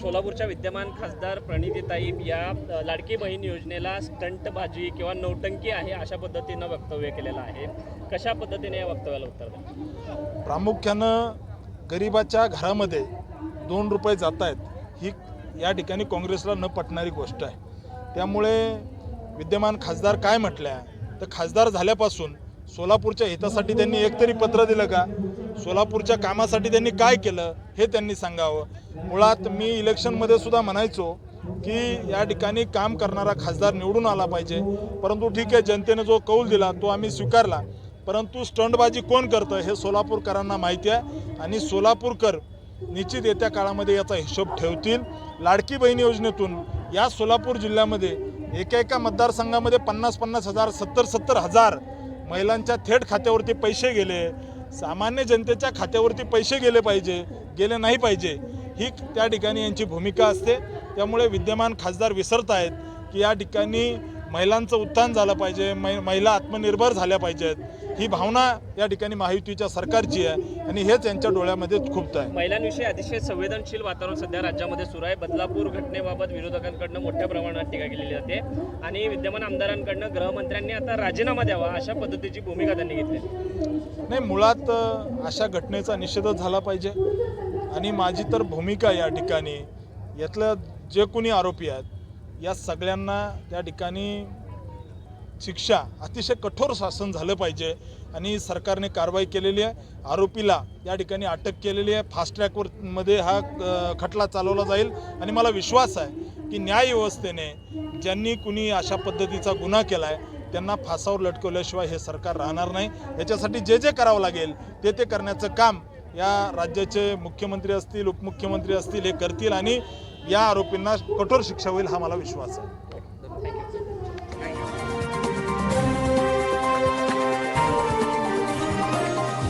सोलापूरच्या विद्यमान खासदार प्रणितीताई या लाडकी बहीण योजनेला स्टंटबाजी किंवा नौटंकी आहे अशा पद्धतीनं वक्तव्य केलेलं आहे. कशा पद्धतीने या वक्तव्याला उत्तर द्या प्रामुख्यानं गरिबाच्या घरामध्ये दोन रुपये जात आहेत ही या ठिकाणी काँग्रेसला न पटणारी गोष्ट आहे. त्यामुळे विद्यमान खासदार काय म्हटल्या? तर खासदार झाल्यापासून सोलापूरच्या हितासाठी त्यांनी एकतरी पत्र दिलं का? सोलापूरच्या कामासाठी त्यांनी काय केलं हे त्यांनी सांगावं. मुळात मी इलेक्शनमध्ये सुद्धा म्हणायचो की या ठिकाणी काम करणारा खासदार निवडून आला पाहिजे. परंतु ठीक आहे जनतेने जो कौल दिला तो आम्ही स्वीकारला. परंतु स्टंटबाजी कोण करतं हे सोलापूरकरांना माहिती आहे आणि सोलापूरकर निश्चित येत्या काळामध्ये याचा हिशोब ठेवतील. लाडकी बहीण योजनेतून या सोलापूर जिल्ह्यामध्ये एका एका मतदारसंघामध्ये पन्नास पन्नास हजार सत्तर सत्तर हजार महिलांच्या थेट खात्यावरती पैसे गेले. सामान्य जनतेच्या खात्यावरती पैसे गेले पाहिजे गेले नाही पाहिजे ही त्या ठिकाणी यांची भूमिका असते. त्यामुळे विद्यमान खासदार विसरत आहेत की या ठिकाणी महिलांचं उत्थान झालं पाहिजे मै महिला आत्मनिर्भर झाल्या पाहिजेत. ही भावना या ठिकाणी महायुतीच्या सरकारची आहे आणि हेच यांच्या डोळ्यामध्ये खुपत आहे. महिलांविषयी अतिशय संवेदनशील वातावरण सध्या राज्यामध्ये सुरू आहे. बदलापूर घटनेबाबत विरोधकांकडनं मोठ्या प्रमाणात टीका केलेली जाते. आणि विद्यमान आमदारांकडनं गृहमंत्र्यांनी आता राजीनामा द्यावा अशा पद्धतीची भूमिका त्यांनी घेतली. नाही मुळात अशा घटनेचा निषेधच झाला पाहिजे. आणि माझी तर भूमिका या ठिकाणी यातलं जे कोणी आरोपी आहेत या सगळ्यांना त्या ठिकाणी शिक्षा अतिशय कठोर शासन झालं पाहिजे आणि सरकारने कारवाई केलेली आहे. आरोपीला या ठिकाणी अटक केलेली आहे. फास्ट ट्रॅकवर मध्ये हा खटला चालवला जाईल. आणि मला विश्वास आहे की न्याय व्यवस्थेने ज्यांनी कुणी अशा पद्धतीचा गुन्हा केला आहे त्यांना फासावर लटकवल्याशिवाय हे सरकार राहणार नाही. याच्यासाठी जे जे करावं लागेल ते ते करण्याचं काम या राज्याचे मुख्यमंत्री असतील उपमुख्यमंत्री असतील हे करतील आणि या आरोपींना कठोर शिक्षा होईल हा मला विश्वास आहे.